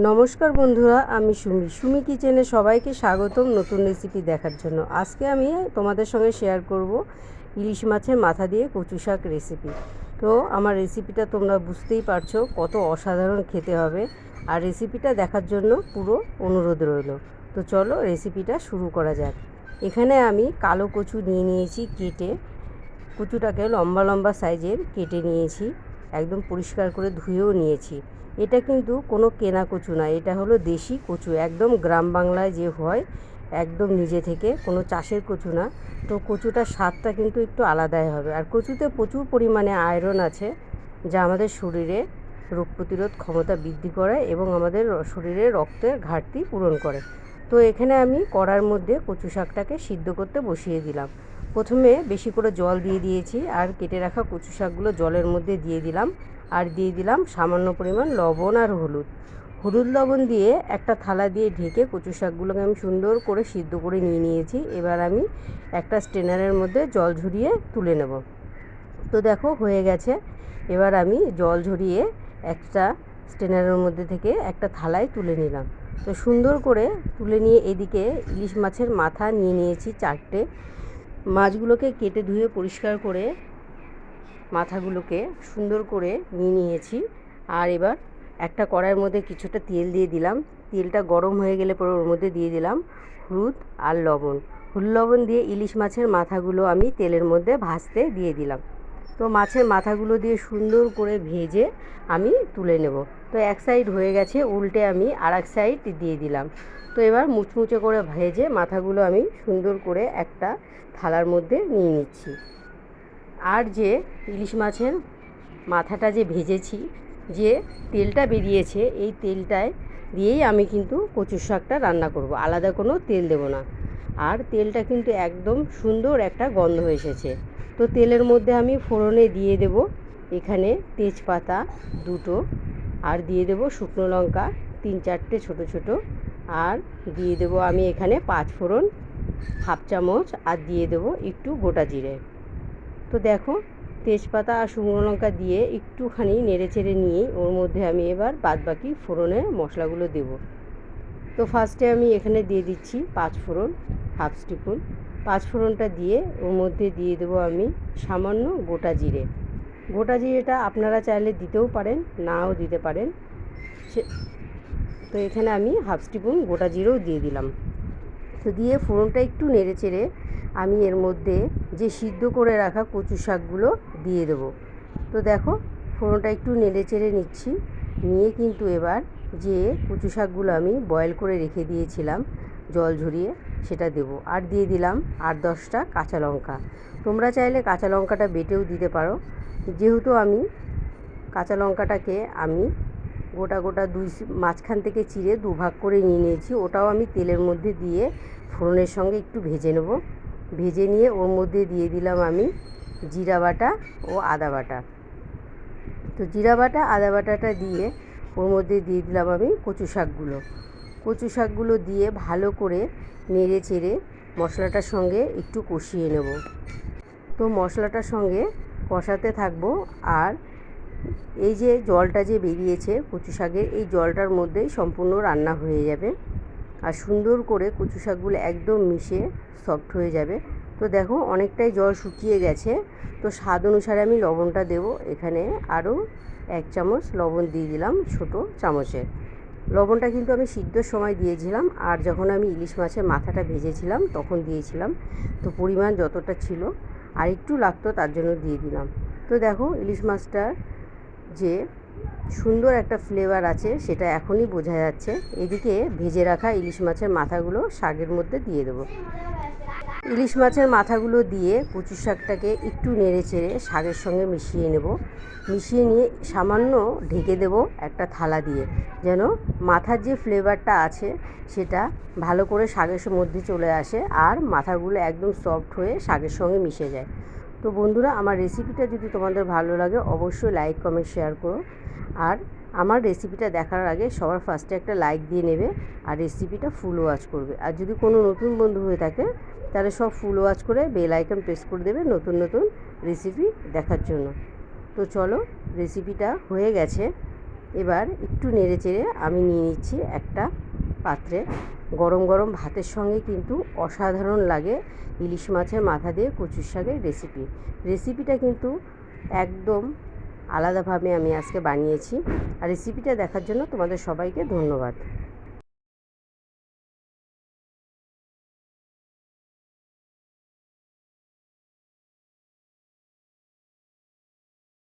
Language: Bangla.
নমস্কার বন্ধুরা, আমি সুমি। সুমি কিচেনে সবাইকে স্বাগতম নতুন রেসিপি দেখার জন্য। আজকে আমি তোমাদের সঙ্গে শেয়ার করব ইলিশ মাছের মাথা দিয়ে কচু শাক রেসিপি তো আমার রেসিপিটা তোমরা বুঝতেই পারছ, কত অসাধারণ খেতে হবে। আর রেসিপিটা দেখার জন্য পুরো অনুরোধ রইল। তো চলো রেসিপিটা শুরু করা যাক। এখানে আমি কালো কচু নিয়ে নিয়েছি কেটে। কচুটাকে লম্বা লম্বা সাইজের কেটে নিয়েছি। একদম পরিষ্কার করে ধুয়েও নিয়েছি। এটা কিন্তু কোনো কেনা কচু না, এটা হলো দেশি কচু, একদম গ্রাম বাংলায় যে হয়, একদম নিজে থেকে, কোনো চাষের কচু না। তো কচুটার স্বাদটা কিন্তু একটু আলাদাই হবে। আর কচুতে প্রচুর পরিমাণে আয়রন আছে, যা আমাদের শরীরে রোগ প্রতিরোধ ক্ষমতা বৃদ্ধি করে এবং আমাদের শরীরে রক্তের ঘাটতি পূরণ করে। তো এখানে আমি কড়ার মধ্যে কচু শাকটাকে সিদ্ধ করতে বসিয়ে দিলাম। প্রথমে বেশি করে জল দিয়ে দিয়েছি, আর কেটে রাখা কচু শাকগুলো জলের মধ্যে দিয়ে দিলাম। আর দিয়ে দিলাম সামান্য পরিমাণ লবণ আর হলুদ। হলুদ লবণ দিয়ে একটা থালা দিয়ে ঢেকে কচু শাকগুলোকে আমি সুন্দর করে সিদ্ধ করে নিয়ে নিয়েছি। এবার আমি একটা স্টেনারের মধ্যে জল ঝরিয়ে তুলে নেব। তো দেখো হয়ে গেছে। এবার আমি জল ঝরিয়ে একটা স্টেনারের মধ্যে থেকে একটা থালায় তুলে নিলাম। তো সুন্দর করে তুলে নিয়ে এদিকে ইলিশ মাছের মাথা নিয়ে নিয়েছি চারটে। মাছগুলোকে কেটে ধুয়ে পরিষ্কার করে মাথাগুলোকে সুন্দর করে নিয়ে নিয়েছি। আর এবার একটা কড়াইয়ের মধ্যে কিছুটা তেল দিয়ে দিলাম। তেলটা গরম হয়ে গেলে পরে ওর মধ্যে দিয়ে দিলাম হলুদ আর লবণ। হলুদ লবণ দিয়ে ইলিশ মাছের মাথাগুলো আমি তেলের মধ্যে ভাজতে দিয়ে দিলাম। তো মাছের মাথাগুলো দিয়ে সুন্দর করে ভেজে আমি তুলে নেব। তো এক সাইড হয়ে গেছে, উল্টে আমি আর এক সাইড দিয়ে দিলাম। তো এবার মুচমুচে করে ভেজে মাথাগুলো আমি সুন্দর করে একটা থালার মধ্যে নিয়ে নিচ্ছি। আর যে ইলিশ মাছের মাথাটা যে ভেজেছি, যে তেলটা বেরিয়েছে, এই তেলটায় দিয়েই আমি কিন্তু কচুর শাকটা রান্না করব। আলাদা কোনো তেল দেব না। আর তেলটা কিন্তু একদম সুন্দর একটা গন্ধ এসেছে। তো তেলের মধ্যে আমি ফোড়নে দিয়ে দেব এখানে তেজপাতা দুটো, আর দিয়ে দেব শুকনো লঙ্কা, তিন চারটে ছোট ছোট, আর দিয়ে দেব আমি এখানে পাঁচ ফোড়ন, হাফ চামচ, আর দিয়ে দেব একটু গোটা জিরে। তো দেখো, তেজপাতা আর শুকনো লঙ্কা দিয়ে একটুখানি নেড়ে চেড়ে নিয়ে ওর মধ্যে আমি এবার বাদবাকি ফোড়নে মশলাগুলো দেব। তো ফার্স্টে আমি এখানে দিয়ে দিচ্ছি পাঁচ ফোড়ন হাফ স্টিপুন পাঁচ ফোড়নটা দিয়ে ওর মধ্যে দিয়ে দেবো আমি সামান্য গোটা জিরে। গোটা জিরেটা আপনারা চাইলে দিতেও পারেন, নাও দিতে পারেন। তো এখানে আমি হাফ স্টিপুন গোটা জিরেও দিয়ে দিলাম। তো দিয়ে ফোড়নটা একটু নেড়ে চেড়ে আমি এর মধ্যে যে সিদ্ধ করে রাখা কচু শাকগুলো দিয়ে দেবো। তো দেখো, ফোড়নটা একটু নেড়ে চেড়ে নিচ্ছি। নিয়ে কিন্তু এবার যে কচু শাকগুলো আমি বয়েল করে রেখে দিয়েছিলাম, জল ঝরিয়ে সেটা দেব। আর দিয়ে দিলাম আট দশটা কাঁচা লঙ্কা। তোমরা চাইলে কাঁচা লঙ্কাটা বেটেও দিতে পারো। যেহেতু আমি কাঁচা লঙ্কাটাকে আমি গোটা গোটা দুই মাঝখান থেকে চিড়ে দুভাগ করে নিয়ে নিয়েছি, ওটাও আমি তেলের মধ্যে দিয়ে ফোড়নের সঙ্গে একটু ভেজে নেব। ভেজে নিয়ে ওর মধ্যে দিয়ে দিলাম আমি জিরা বাটা ও আদা বাটা। তো জিরা বাটা, আদা বাটাটা দিয়ে ওর মধ্যে দিয়ে দিলাম আমি কচু শাকগুলো। কচু শাকগুলো দিয়ে ভালো করে নেড়ে চেড়ে মশলাটার সঙ্গে একটু কষিয়ে নেব। তো মশলাটার সঙ্গে কষাতে থাকব আর এই যে জলটা যে বেরিয়েছে কচু শাকের, এই জলটার মধ্যেই সম্পূর্ণ রান্না হয়ে যাবে। আর সুন্দর করে কচু শাকগুলো একদম মিশে সফট হয়ে যাবে। তো দেখো অনেকটাই জল শুকিয়ে গেছে। তো স্বাদ অনুসারে আমি লবণটা দেব। এখানে আরও এক চামচ লবণ দিয়ে দিলাম ছোট চামচের লবণটা কিন্তু আমি সিদ্ধর সময় দিয়েছিলাম আর যখন আমি ইলিশ মাছের মাথাটা ভেজেছিলাম তখন দিয়েছিলাম। তো পরিমাণ যতটা ছিল আর একটু লাগতো তার জন্য দিয়ে দিলাম। তো দেখো ইলিশ মাছটার যে সুন্দর একটা ফ্লেভার আছে, সেটা এখনই বোঝা যাচ্ছে। এদিকে ভেজে রাখা ইলিশ মাছের মাথাগুলো শাকের মধ্যে দিয়ে দেবো। ইলিশ মাছের মাথাগুলো দিয়ে কচু শাকটাকে একটু নেড়ে চেড়ে শাকের সঙ্গে মিশিয়ে নেব। মিশিয়ে নিয়ে সামান্য ঢেকে দেব একটা থালা দিয়ে। যেন মাথার যে ফ্লেভারটা আছে, সেটা ভালো করে শাকের মধ্যে চলে আসে আর মাথাগুলো একদম সফট হয়ে শাকের সঙ্গে মিশে যায়। তো বন্ধুরা, আমার রেসিপিটা যদি তোমাদের ভালো লাগে, অবশ্যই লাইক কমেন্ট শেয়ার করো। আর আমার রেসিপিটা দেখার আগে সবার ফার্স্টে একটা লাইক দিয়ে নেবে, আর রেসিপিটা ফুল ওয়াচ করবে। আর যদি কোনো নতুন বন্ধু হয়ে থাকে, তাহলে সব ফুল ওয়াচ করে বেল আইকন প্রেস করে দেবে নতুন নতুন রেসিপি দেখার জন্য। তো চলো রেসিপিটা হয়ে গেছে। এবার একটু নেড়ে চেড়ে আমি নিয়ে নিচ্ছি একটা পাত্রে গরম গরম ভাতের সঙ্গে কিন্তু অসাধারণ লাগে। ইলিশ মাছের মাথা দিয়ে কচুর শাকের রেসিপি রেসিপিটা কিন্তু একদম আলাদাভাবে আমি আজকে বানিয়েছি। আর রেসিপিটা দেখার জন্য তোমাদের সবাইকে ধন্যবাদ।